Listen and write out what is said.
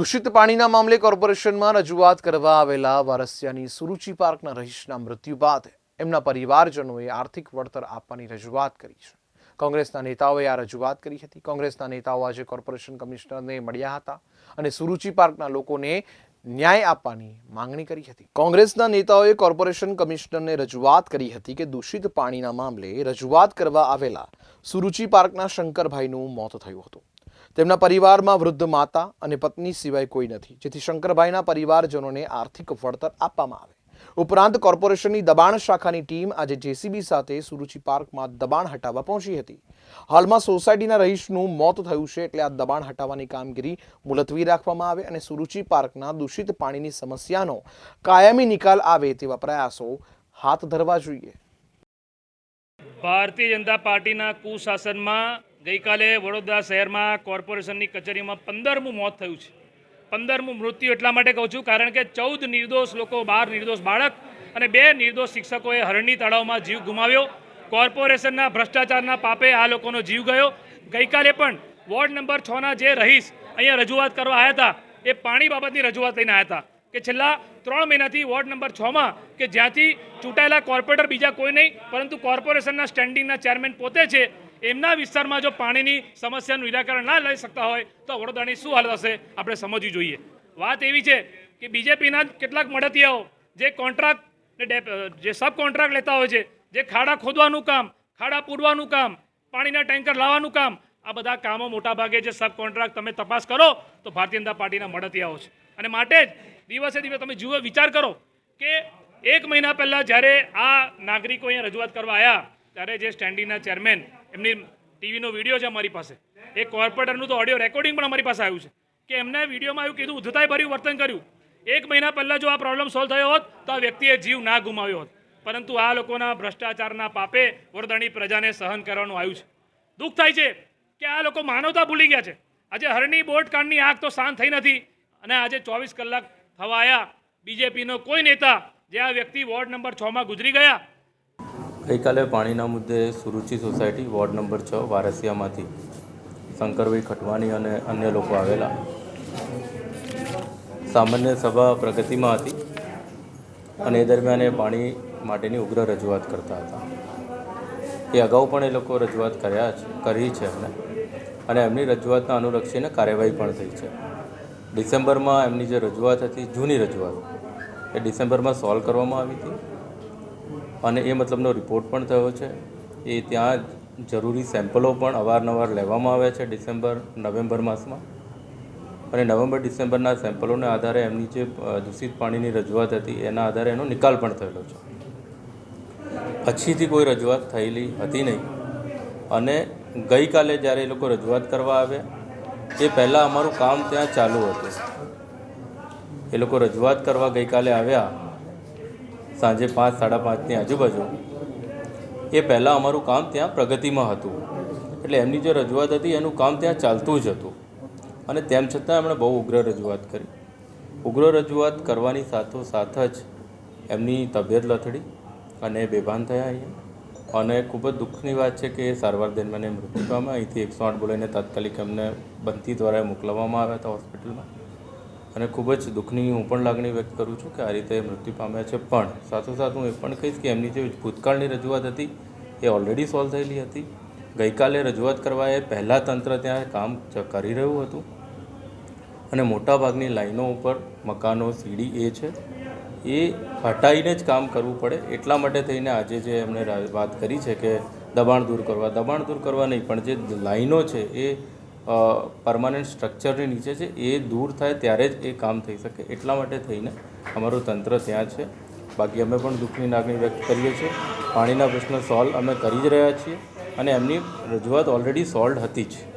દૂષિત પાણીના મામલે કોર્પોરેશનમાં રજૂઆત કરવા આવેલા વારસિયાની સુરુચિ પાર્કના રહીશના મૃત્યુ બાદ એમના પરિવારજનોએ આર્થિક વળતર આપવાની રજૂઆત કરી છે. કોંગ્રેસના નેતાઓએ આ રજૂઆત કરી હતી. કોંગ્રેસના નેતાઓ આજે કોર્પોરેશન કમિશનરને મળ્યા હતા અને સુરુચિ પાર્કના લોકોને ન્યાય આપવાની માંગણી કરી હતી. કોંગ્રેસના નેતાઓએ કોર્પોરેશન કમિશનરને રજૂઆત કરી હતી કે દૂષિત પાણીના મામલે રજૂઆત કરવા આવેલા સુરુચિ પાર્કના શંકરભાઈનું મોત થયું હતું. તેમના પરિવારમાં વૃદ્ધ માતા અને પત્ની સિવાય કોઈ નથી, જેથી શંકરભાઈના પરિવારજનોને આર્થિક વળતર આપવામાં આવે. ઉપરાંત કોર્પોરેશનની દબાણ શાખાની ટીમ આજે જેસીબી સાથે સુરુચિ પાર્કમાં દબાણ હટાવવા પહોંચી હતી. હાલમાં સોસાયટીના રહીશનું મોત થયું છે એટલે આ દબાણ હટાવવાની કામગીરી મુલતવી રાખવામાં આવે અને સુરુચિ પાર્કના દૂષિત પાણીની સમસ્યાનો કાયમી નિકાલ આવે તેવા પ્રયાસો હાથ ધરવા જોઈએ. ભારતીય જનતા પાર્ટીના કુશાસનમાં ગઈકાલે વડોદરા શહેરમાં કોર્પોરેશનની કચેરીમાં પંદરમું મોત થયું છે. પંદરમું મૃત્યુ એટલા માટે કહું છું કારણ કે ચૌદ નિર્દોષ લોકો, બાર નિર્દોષ બાળક અને બે નિર્દોષ શિક્ષકોએ હરણી તળાવમાં જીવ ગુમાવ્યો. કોર્પોરેશનના ભ્રષ્ટાચારના પાપે આ લોકોનો જીવ ગયો. ગઈકાલે પણ વોર્ડ નંબર છના જે રહીશ અહીંયા રજૂઆત કરવા આવ્યા હતા, એ પાણી બાબતની રજૂઆત લઈને આવ્યા હતા કે છેલ્લા ત્રણ મહિનાથી વોર્ડ નંબર છમાં કે જ્યાંથી ચૂંટાયેલા કોર્પોરેટર બીજા કોઈ નહીં, પરંતુ કોર્પોરેશનના સ્ટેન્ડિંગના ચેરમેન પોતે છે એમના વિસ્તારમાં જો પાણીની સમસ્યાનું નિરાકરણ ના લઈ શકતા હોય, તો વડોદરાની શું હાલત હશે આપણે સમજવી જોઈએ. વાત એવી છે કે બીજેપીના કેટલાક મળતિયાઓ જે કોન્ટ્રાક્ટ જે સબ કોન્ટ્રાક્ટ લેતા હોય છે, જે ખાડા ખોદવાનું કામ, ખાડા પૂરવાનું કામ, પાણીના ટેન્કર લાવવાનું કામ, આ બધા કામો મોટાભાગે જે સબ કોન્ટ્રાક્ટ તમે તપાસ કરો, તો ભારતીય જનતા પાર્ટીના મળતિયાઓ છે. અને માટે જ દિવસે દિવસે તમે જુઓ, વિચાર કરો કે એક મહિના પહેલાં જ્યારે આ નાગરિકો અહીંયા રજૂઆત કરવા આવ્યા ત્યારે જે સ્ટેન્ડિંગના ચેરમેન, એમની ટીવીનો વીડિયો છે અમારી પાસે. એ કોર્પોરેટરનું તો ઓડિયો રેકોર્ડિંગ પણ અમારી પાસે આવ્યું છે. કે એમને વિડીયોમાં એવું કીધું ઉદ્ધતાઈ ભર્યું વર્તન કર્યું. એક મહિના પહેલાં જો આ પ્રોબ્લેમ સોલ્વ થયો હોત, તો આ વ્યક્તિએ જીવ ના ગુમાવ્યો હોત. પરંતુ આ લોકોના ભ્રષ્ટાચારના પાપે વડોદરાની પ્રજાને સહન કરવાનું આવ્યું છે. દુઃખ થાય છે કે આ લોકો માનવતા ભૂલી ગયા છે. આજે હરણી બોટ કાંડની આગ તો શાંત થઈ નથી અને આજે ચોવીસ કલાક થવા આવ્યા બીજેપીનો કોઈ નેતા જે આ વ્યક્તિ વોર્ડ નંબર છમાં ગુજરી ગયા ગઈકાલે પાણીના મુદ્દે સુરુચિ સોસાયટી વોર્ડ નંબર છ, વારસિયામાંથી શંકરભાઈ ખટવાની અને અન્ય લોકો આવેલા. સામાન્ય સભા પ્રગતિમાં હતી અને એ દરમિયાન એ પાણી માટેની ઉગ્ર રજૂઆત કરતા હતા. એ અગાઉ પણ એ લોકો રજૂઆત કર્યા છે કરી છે એમને. અને એમની રજૂઆતના અનુલક્ષીને કાર્યવાહી પણ થઈ છે. ડિસેમ્બરમાં એમની જે રજૂઆત હતી, જૂની રજૂઆત, એ ડિસેમ્બરમાં સોલ્વ કરવામાં આવી હતી. અને એ મતલબનો રિપોર્ટ પણ થયો છે. એ ત્યાં જરૂરી સેમ્પલો પણ અવારનવાર લેવામાં આવ્યા છે ડિસેમ્બર, નવેમ્બર માસમાં. અને નવેમ્બર, ડિસેમ્બરના સેમ્પલોને આધારે એમની જે દૂષિત પાણીની રજૂઆત હતી, એના આધારે એનો નિકાલ પણ થયેલો છે. પછીથી કોઈ રજૂઆત થયેલી હતી નહીં. અને ગઈકાલે જ્યારે એ લોકો રજૂઆત કરવા આવ્યા, એ પહેલાં અમારું કામ ત્યાં ચાલુ હતું. એ લોકો રજૂઆત કરવા ગઈકાલે આવ્યા સાંજે પાંચ, સાડા પાંચની આજુબાજુ. એ પહેલાં અમારું કામ ત્યાં પ્રગતિમાં હતું. એટલે એમની જે રજૂઆત હતી, એનું કામ ત્યાં ચાલતું જ હતું. અને તેમ છતાં એમણે બહુ ઉગ્ર રજૂઆત કરી. ઉગ્ર રજૂઆત કરવાની સાથોસાથ જ એમની તબિયત લથડી અને બેભાન થયા અહીંયા. અને ખૂબ જ દુઃખની વાત છે કે સારવાર દરમિયાન મૃત્યુ પામ્યા. અહીંથી એકસો આઠ બોલાવીને તાત્કાલિક એમને બનતી દ્વારા મોકલવામાં આવ્યા હતા હોસ્પિટલમાં. અને ખૂબ જ દુઃખની હું પણ લાગણી વ્યક્ત કરું છું કે આ રીતે મૃત્યુ પામ્યા છે. પણ સાથોસાથ હું એ પણ કહીશ કે એમની જે ભૂતકાળની રજૂઆત હતી એ ઓલરેડી સોલ્વ થયેલી હતી. ગઈકાલે રજૂઆત કરવા એ પહેલાં તંત્ર ત્યાં કામ કરી રહ્યું હતું. અને મોટાભાગની લાઈનો ઉપર મકાનો, સીડી એ છે. એ હટાવીને જ કામ કરવું પડે. એટલા માટે થઈને આજે જે એમણે વાત કરી છે કે દબાણ દૂર કરવા, દબાણ દૂર કરવા નહીં, પણ જે લાઈનો છે એ પરમાનન્ટ સ્ટ્રક્ચરની નીચે છે, એ દૂર થાય ત્યારે જ એ કામ થઈ શકે એટલા માટે થઈને અમારું તંત્ર ત્યાં છે. બાકી અમે પણ દુઃખની લાગણી વ્યક્ત કરીએ છીએ. પાણીના પ્રશ્ન સોલ્વ અમે કરી જ રહ્યા છીએ અને એમની રજૂઆત ઓલરેડી સોલ્વ હતી જ.